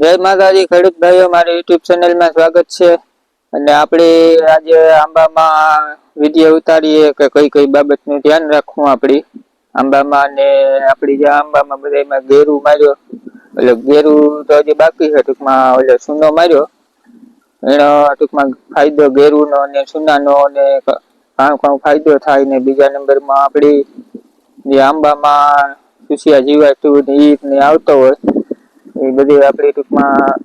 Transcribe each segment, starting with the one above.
જય માતાજી, ખેડૂત ભાઈઓ, મારી યુટ્યુબ ચેનલમાં સ્વાગત છે. અને આપણે આજે આંબામાં વીડિયો ઉતારીએ કે કઈ કઈ બાબતનું ધ્યાન રાખવું આપણી આંબામાં ને આપણી જે આંબામાં બધામાં ઘેરું માર્યો. એટલે ઘેરું તો હજી બાકી છે, ટૂંકમાં એટલે સૂનો માર્યો. એનો ટૂંકમાં ફાયદો ગેરુનો ને સુનાનો ને ઘણો ઘણો ફાયદો થાય ને બીજા નંબરમાં આપણી જે આંબામાં સુસિયા જીવાતું ને ઈ આવતો હોય. એ બધી આપણી ટૂંકમાં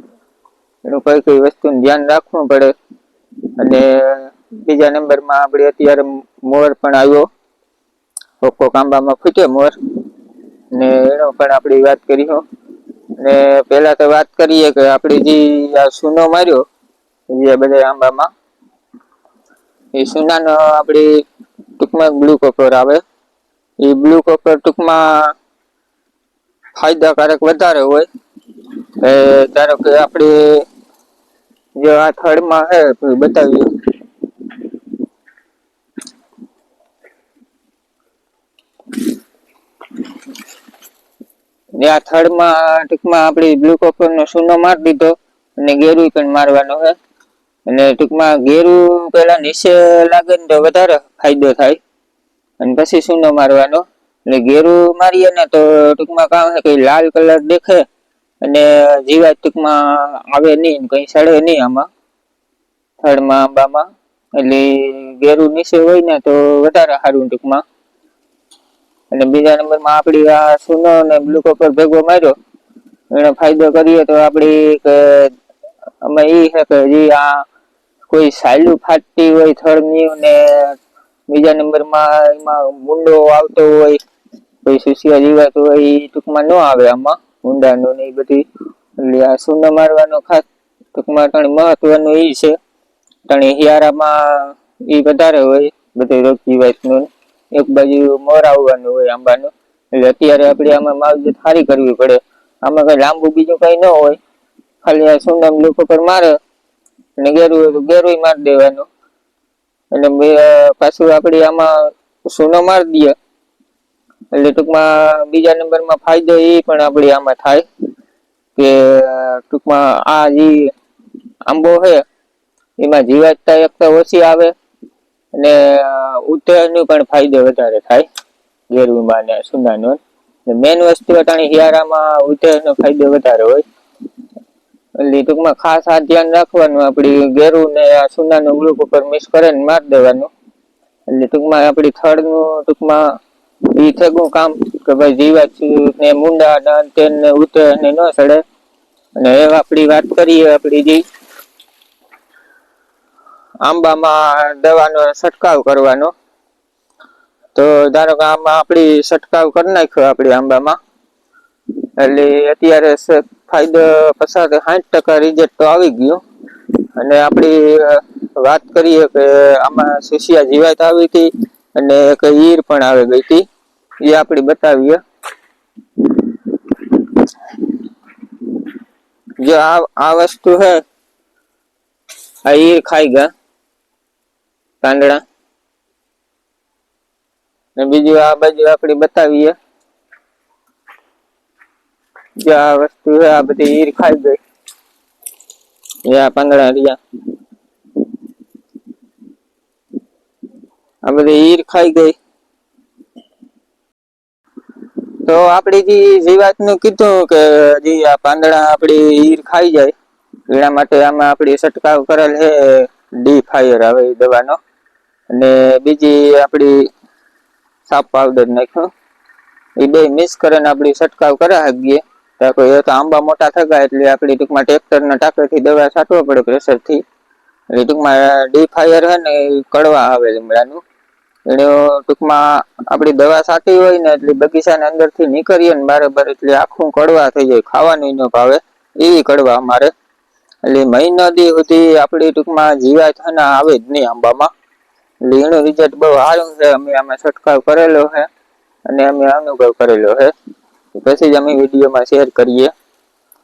એનું કઈ કઈ વસ્તુનું ધ્યાન રાખવું પડે. અને બીજા નંબરમાં આપણે અત્યારે મોર પણ આવ્યો. કોકો કાંબામાં ફૂટ્યો મોર. ને એનો પણ આપણી વાત કરીશું ને પહેલા તો વાત કરીએ કે આપણે જે આ સૂનો માર્યો જે બધા આંબામાં. એ સૂનાનો આપણી ટૂંકમાં બ્લુ કોપર આવે. એ બ્લુ કોપર ટૂંકમાં ફાયદાકારક વધારે હોય. એ ધારો કે આપણે જે આ થડમાં છે બતાવ્યું ને આ થડમાં ટૂંકમાં આપણે બ્લુ કોપર નો સૂનો માર દીધો અને ગેરુ પણ મારવાનો છે અને ટૂંકમાં ગેરું પેલા નીચે લાગે ને તો વધારે ફાયદો થાય. અને પછી સૂનો મારવાનો. એટલે ગેરું મારીએ ને તો ટૂંકમાં કામ છે કે લાલ કલર દેખે અને જીવાત ટૂંકમાં આવે નહીં, કઈ સડે નહીં આમાં. થડમાં, આંબામાં. એટલે ઘેરું નીચે હોય ને તો વધારે સારું ટૂંકમાં. અને બીજા નંબરમાં આપણી આ સુનો અને બ્લુ પર ભેગો માર્યો, એનો ફાયદો કરીએ તો આપણી કે અમે એ છે કે જે આ કોઈ સાયલું ફાટતી હોય થડની ને બીજા નંબરમાં એમાં મુંડો આવતો હોય, કોઈ સુસિયા જીવાત હોય એ ટૂંકમાં ન આવે આમાં. ઊંડાનું ને એ બધી. એટલે આ સૂનો મારવાનો ખાસ ટૂંકમાં તણી મહત્વનું એ છે. તણી હિયારામાં એ વધારે હોય, બધી રોગ જીવાતનું એક બાજુ મોર આવવાનું હોય આંબાનું. એટલે અત્યારે આપણે આમાં માવજત સારી કરવી પડે. આમાં કઈ લાંબુ બીજું કઈ ન હોય. ખાલી આ સુંદમ લોકો પર મારે અને ગેરું હોય તો ગેરું મારી દેવાનું. બે- પાછું આપણે આમાં સુનો મારી દઈએ. એટલે ટૂંકમાં બીજા નંબરમાં ફાયદો એ પણ આપણે આમાં થાય કે ટૂંકમાં આ જે આંબો છે, એમાં જીવાતતા એક તો ઓછી આવે અને ઉત્તરાયણનો પણ ફાયદો વધારે થાય ગેરુમાં ને સુનાનો મેન વસ્તુ અટાણી હિયારામાં ઉત્તરાયણનો ફાયદો વધારે હોય. એટલે ટૂંકમાં ખાસ આ ધ્યાન રાખવાનું આપણી ગેરું ને આ સુનાનું ગ્રુપ ઉપર મિક્સ કરીને મારી દેવાનું. એટલે ટૂંકમાં આપણી થડનું ટૂંકમાં ઈ થેગું કામ કે ભાઈ જીવાત ને મુંડા ને અંતે ને ઉત્તરાયણ ને ન સડે અને એ આપણી વાત કરીએ આપણી જે આંબામાં દવાનો છંટકાવ કરવાનો. તો ધારો કે આમાં આપણી છંટકાવ કરી નાખ્યો આપણી આંબામાં. એટલે અત્યારે ફાયદો પસાર સાઠ ટકા રિઝલ્ટ તો આવી ગયું. અને આપણી વાત કરીએ કે આમાં સુશિયા જીવાત આવી હતી. અને એક ઈર પણ આવી ગઈ હતી એ આપણી બતાવીએ. જો આ વસ્તુ હે, આ ઈર ખાઈ ગયા કાંદડા ને બીજું આ બાજુ આપણે બતાવીએ. જે આ વસ્તુ છે આ બધી ઈર ખાઈ ગઈ. એ આ પાંદડા રહ્યા. આ બધી ઈર ખાઈ ગઈ. તો આપણે જે જીવાતનું કીધું કે હજી આ પાંદડા આપણી ઈર ખાઈ જાય, એના માટે આમાં આપણી છંટકાવ કરેલ છે ડી ફાયર આવે દવાનો. અને બીજી આપણી સાપ પાવડર નાખ્યો. એ બે મિક્સ કરીને આપણી છંટકાવ કરા શકીએ તો એ તો આંબા મોટા થગા એટલે આપણી ટૂંકમાં ટ્રેક્ટરના ટાંકેથી દવા છાંટવા પડે પ્રેશરથી. એટલે ટૂંકમાં ડી ફાયર હોય ને કડવા આવે લીમડાનું. ટૂંકમાં આપણી દવા છાંટી હોય ને એટલે બગીચાની અંદરથી નીકળીએ ને બરાબર એટલે આખું કડવા થઈ જાય, ખાવાનું ન ભાવે એવી કડવા અમારે. એટલે મહિનો દી સુધી આપણી ટૂંકમાં જીવાત આવે જ નહીં આંબામાં. એટલે એનું રિઝલ્ટ બહુ સારું છે, અમે આમાં છંટકાવ કરેલો છે અને અમે અનુભવ કરેલો છે. પછી જ અમે વિડીયોમાં શેર કરીએ.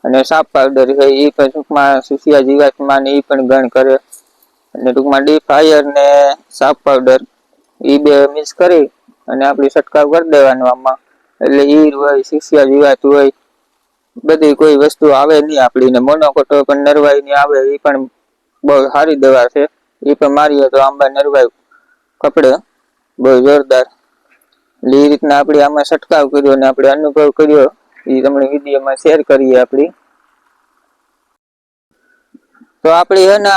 અને સાપ પાવડર છે એ પણ ટૂંકમાં સુસિયા જીવાતમાં ને એ પણ ગણ કરે. અને ટૂંકમાં ડી ફાયર ને સાપ પાવડર. એ બે મિક્સ કરી અને આપણે છટકાવ કરી દેવાનો આમાં. એટલે ઈર હોય સુસિયા જીવાત હોય, બધી કોઈ વસ્તુ આવે નહીં આપણીને. મોનોકોટો પણ નરવાઈ ની આવે એ પણ બહુ સારી દવા છે. એ પણ મારીએ તો આંબા નરવાઈ કપડે. બહુ જોરદાર. એટલે એ રીતના આપણે આમાં છટકાવ કર્યો અને આપણે અનુભવ કર્યો. એ તમને વિડીયોમાં શેર કરીએ આપણી. તો આપણી હે ને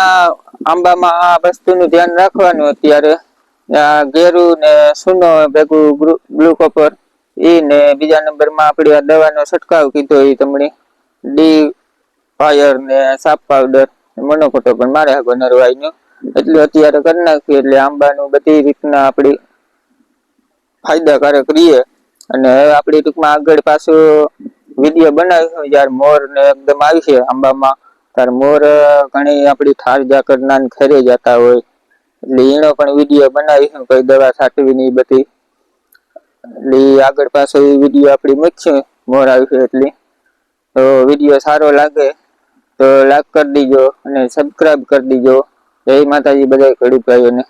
આંબામાં આ વસ્તુનું ધ્યાન રાખવાનું અત્યારે. ગેરું ને સુનો ભેગું બ્લુ કોપર, ઈ ને બીજા નંબરમાં આપણે આ દવાનો છંટકાવ કીધો એ તમને. ડી ફાયર ને સાપ પાવડર મોનોકોટો, પણ મારે આગો નરવાઈનો એટલે અત્યારે કરી નાખીએ, એટલે આંબાનું બધી રીતના આપણી ફાયદાકારક રહીએ અને આપણી ટૂંકમાં આગળ પાછું વીડિયો બનાવીશું જ્યારે મોર ને એકદમ આવી છે આંબામાં, ત્યારે મોર ઘણી આપણી થાર જાકર નાન ખેરે જતા હોય. એટલે એનો પણ વીડિયો બનાવીશું કઈ દવા છાંટવી ની બધી. એટલે આગળ પાછો એ વીડિયો આપણી મૂકશું, મોર આવશે એટલે. તો વીડિયો સારો લાગે તો લાઈક કરી દીજો અને સબસ્ક્રાઈબ કરી દીજો. જય માતાજી બધા ખેડૂત ભાઈઓને